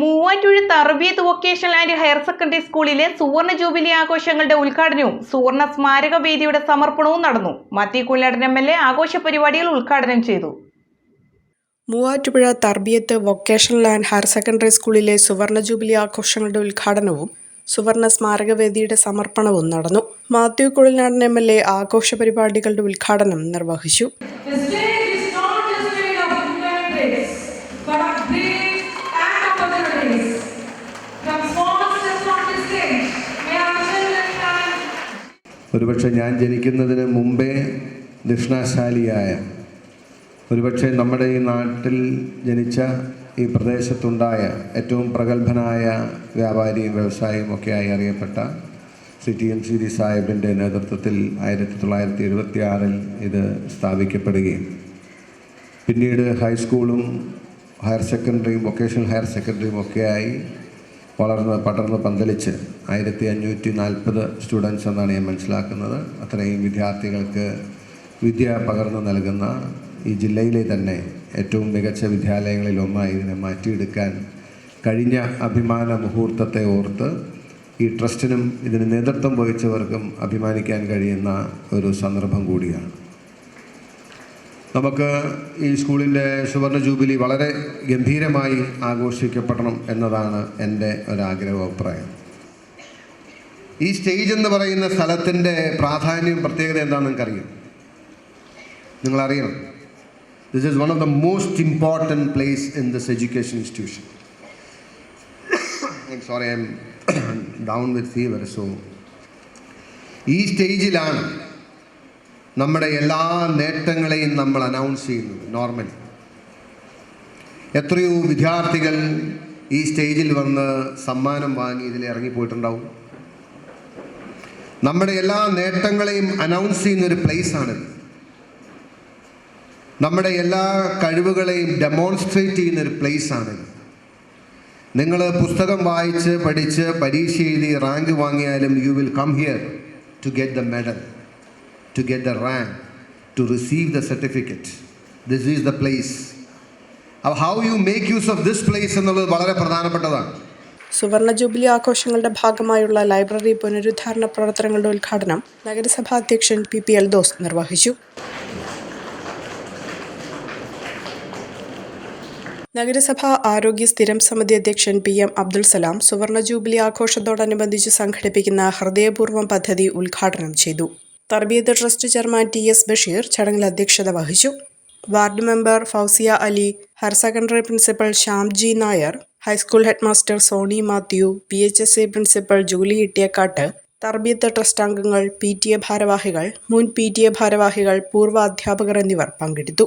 Muvattupuzha തർബിയത്ത് vocational and higher secondary സ്കൂളിലെ സുവർണ jubilee ആഘോഷങ്ങളുടെ ഉദ്ഘാടനവും സുവർണ സ്മാരക വേദിയുടെ സമർപ്പണവും നടന്നു. മാത്യു കുഞ്ഞാടൻ എം എൽ എ ആഘോഷ പരിപാടികൾ ഉദ്ഘാടനം ചെയ്തു. Muvattupuzha തർബിയത്ത് vocational and higher secondary സ്കൂളിലെ സുവർണ ജൂബിലി ആഘോഷങ്ങളുടെ ഉദ്ഘാടനവും സുവർണ സ്മാരകവേദിയുടെ സമർപ്പണവും നടന്നു. Mathew Kuzhalnadan M L A ആഘോഷ പരിപാടികളുടെ ഉദ്ഘാടനം നിർവഹിച്ചു. ഒരുപക്ഷെ ഞാൻ ജനിക്കുന്നതിന് മുമ്പേ ദക്ഷിണാശാലിയായ ഒരുപക്ഷെ നമ്മുടെ ഈ നാട്ടിൽ ജനിച്ച ഈ പ്രദേശത്തുണ്ടായ ഏറ്റവും പ്രഗത്ഭനായ വ്യാപാരിയും വ്യവസായിയും ഒക്കെയായി അറിയപ്പെട്ട C T M C D സാഹിബിന്റെ നേതൃത്വത്തിൽ ആയിരത്തി തൊള്ളായിരത്തി എഴുപത്തി ആറിൽ ഇത് സ്ഥാപിക്കപ്പെടുകയും പിന്നീട് ഹൈസ്കൂളും ഹയർ സെക്കൻഡറിയും വൊക്കേഷണൽ ഹയർ സെക്കൻഡറിയും ഒക്കെയായി വളർന്ന് പടർന്ന് പന്തലിച്ച് ആയിരത്തി അഞ്ഞൂറ്റി നാൽപ്പത് സ്റ്റുഡൻസ് എന്നാണ് ഞാൻ മനസ്സിലാക്കുന്നത്. അത്രയും വിദ്യാർത്ഥികൾക്ക് വിദ്യ പകർന്നു നൽകുന്ന ഈ ജില്ലയിലെ തന്നെ ഏറ്റവും മികച്ച വിദ്യാലയങ്ങളിൽ ഒന്നായി ഇതിനെ മാറ്റിയെടുക്കാൻ കഴിഞ്ഞ അഭിമാന മുഹൂർത്തത്തെ ഓർത്ത് ഈ ട്രസ്റ്റിനും ഇതിന് നേതൃത്വം വഹിച്ചവർക്കും അഭിമാനിക്കാൻ കഴിയുന്ന ഒരു സന്ദർഭം കൂടിയാണ്. നമുക്ക് ഈ സ്കൂളിന്റെ സുവർണ ജൂബിലി വളരെ ഗംഭീരമായി ആഘോഷിക്കപ്പെടണം എന്നതാണ് എന്റെ ഒരാഗ്രഹ അഭിപ്രായം ഈ സ്റ്റേജ് എന്ന് പറയുന്ന സ്ഥലത്തിന്റെ പ്രാധാന്യം പ്രത്യേകത എന്താണെന്ന് നിങ്ങൾക്കറിയും? നിങ്ങളറിയണം. This is one of the most important place in this education institution sorry I'm down with fever so ഈ സ്റ്റേജിലാണ് നമ്മുടെ എല്ലാ നേട്ടങ്ങളെയും നമ്മൾ അനൗൺസ് ചെയ്യുന്നത് നോർമലി എത്രയോ വിദ്യാർത്ഥികൾ ഈ സ്റ്റേജിൽ വന്ന് സമ്മാനം വാങ്ങി ഇതിൽ ഇറങ്ങിപ്പോയിട്ടുണ്ടാവും. നമ്മുടെ എല്ലാ നേട്ടങ്ങളെയും അനൗൺസ് ചെയ്യുന്ന ഒരു പ്ലേസാണിത് നമ്മുടെ എല്ലാ കഴിവുകളെയും ഡെമോൺസ്ട്രേറ്റ് ചെയ്യുന്ന ഒരു പ്ലേസാണിത് നിങ്ങൾ പുസ്തകം വായിച്ച് പഠിച്ച് പരീക്ഷ എഴുതി rank വാങ്ങിയാലും you will come here to get the medal to get the rank, to receive the certificate. This is the place. How you make use of this place എന്നുള്ളത് വളരെ പ്രധാനപ്പെട്ടതാണ് സുവർണ ജൂബിലി ആഘോഷങ്ങളുടെ ഭാഗമായുള്ള ലൈബ്രറി പുനരുദ്ധാരണ പ്രവർത്തനങ്ങളുടെ ഉദ്ഘാടനം നഗരസഭാ അധ്യക്ഷൻ പി പി എൽദോസ് നിർവഹിച്ചു നഗരസഭാ ആരോഗ്യ സ്ഥിരം സമിതി അധ്യക്ഷൻ പി എം അബ്ദുൾ സലാം സുവർണ ജൂബിലി ആഘോഷത്തോടനുബന്ധിച്ച് സംഘടിപ്പിക്കുന്ന ഹൃദയപൂർവം പദ്ധതി ഉദ്ഘാടനം ചെയ്തു Tarbiyat trust chairman T S Basheer ചടങ്ങിൽ അധ്യക്ഷത വഹിച്ചു. Ward member Fousiya Ali higher secondary principal Shyamji Nair high school headmaster Soni Mathew P H S C principal Julie Ittiyakkat Tarbeeth trust അംഗങ്ങൾ P T A ഭാരവാഹികൾ മുൻ P T A ഭാരവാഹികൾ പൂർവ അധ്യാപകർ എന്നിവർ പങ്കെടുത്തു.